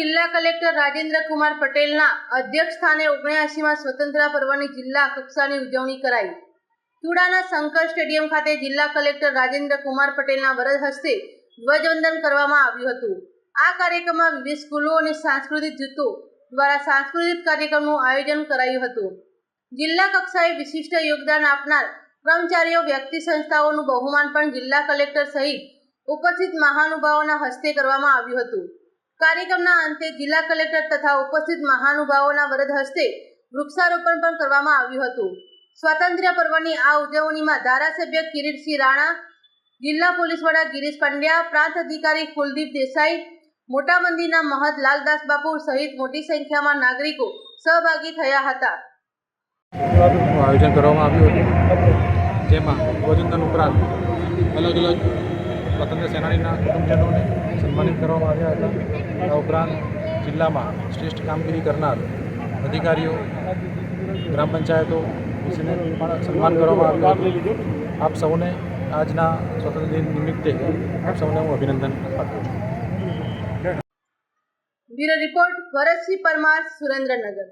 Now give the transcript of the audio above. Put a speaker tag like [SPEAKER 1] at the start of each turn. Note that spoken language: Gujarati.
[SPEAKER 1] રાજેન્દ્ર કુમાર પટેલના અધ્યક્ષ સ્થાને ઓગણ્યાસીમાં સ્વતંત્રતા પર્વની જિલ્લા કક્ષાની ઉજવણી કરાઈ. ચુડાના શંકર સ્ટેડિયમ ખાતે જિલ્લા કલેક્ટર રાજેન્દ્ર કુમાર પટેલના વરદ હસ્તે ધ્વજવંદન કરવામાં આવ્યું હતું. આ કાર્યક્રમમાં વિવિધ સ્કૂલો અને સાંસ્કૃતિક જૂથો દ્વારા સાંસ્કૃતિક કાર્યક્રમનું આયોજન કરાયું હતું. જિલ્લા કક્ષાએ વિશિષ્ટ યોગદાન આપનાર કર્મચારીઓ, વ્યક્તિ સંસ્થાઓનું બહુમાન પણ જિલ્લા કલેક્ટર સહિત ઉપસ્થિત મહાનુભાવોના હસ્તે કરવામાં આવ્યું હતું. કાર્યક્રમના અંતે જિલ્લા કલેક્ટર તથા ઉપસ્થિત મહાનુભાવોના વરદ હસ્તે વૃક્ષારોપણ પણ કરવામાં આવ્યું હતું. સ્વાતંત્ર્ય પર્વની આ ઉજવણીમાં ધારાસભ્ય કિરીટસિંહ રાણા, જિલ્લા પોલીસ વડા ગિરીશ પંડ્યા, પ્રાંત અધિકારી કુલદીપ દેસાઈ, મોટા મંદિરના મહંત લાલદાસ બાપુ સહિત મોટી સંખ્યામાં નાગરિકો સહભાગી થયા હતા.
[SPEAKER 2] આયોજન કરવામાં આવ્યું હતું. જેમાં ભોજન ઉપરાંત અલગ અલગ સ્વતંત્ર સેનાનીના કુટુંબજનોને સન્માનિત કરવામાં આવ્યા હતા. આ ઉપરાંત જિલ્લામાં શ્રેષ્ઠ કામગીરી કરનાર અધિકારીઓ, ગ્રામ પંચાયતો વિશેને પણ સન્માન કરવામાં આવ્યું હતું. આપ સૌને આજના સ્વતંત્ર દિન નિમિત્તે આપ સૌને હું અભિનંદન પાઠવું છું.
[SPEAKER 1] Bureau report Bharatsinh Parmar Surendranagar.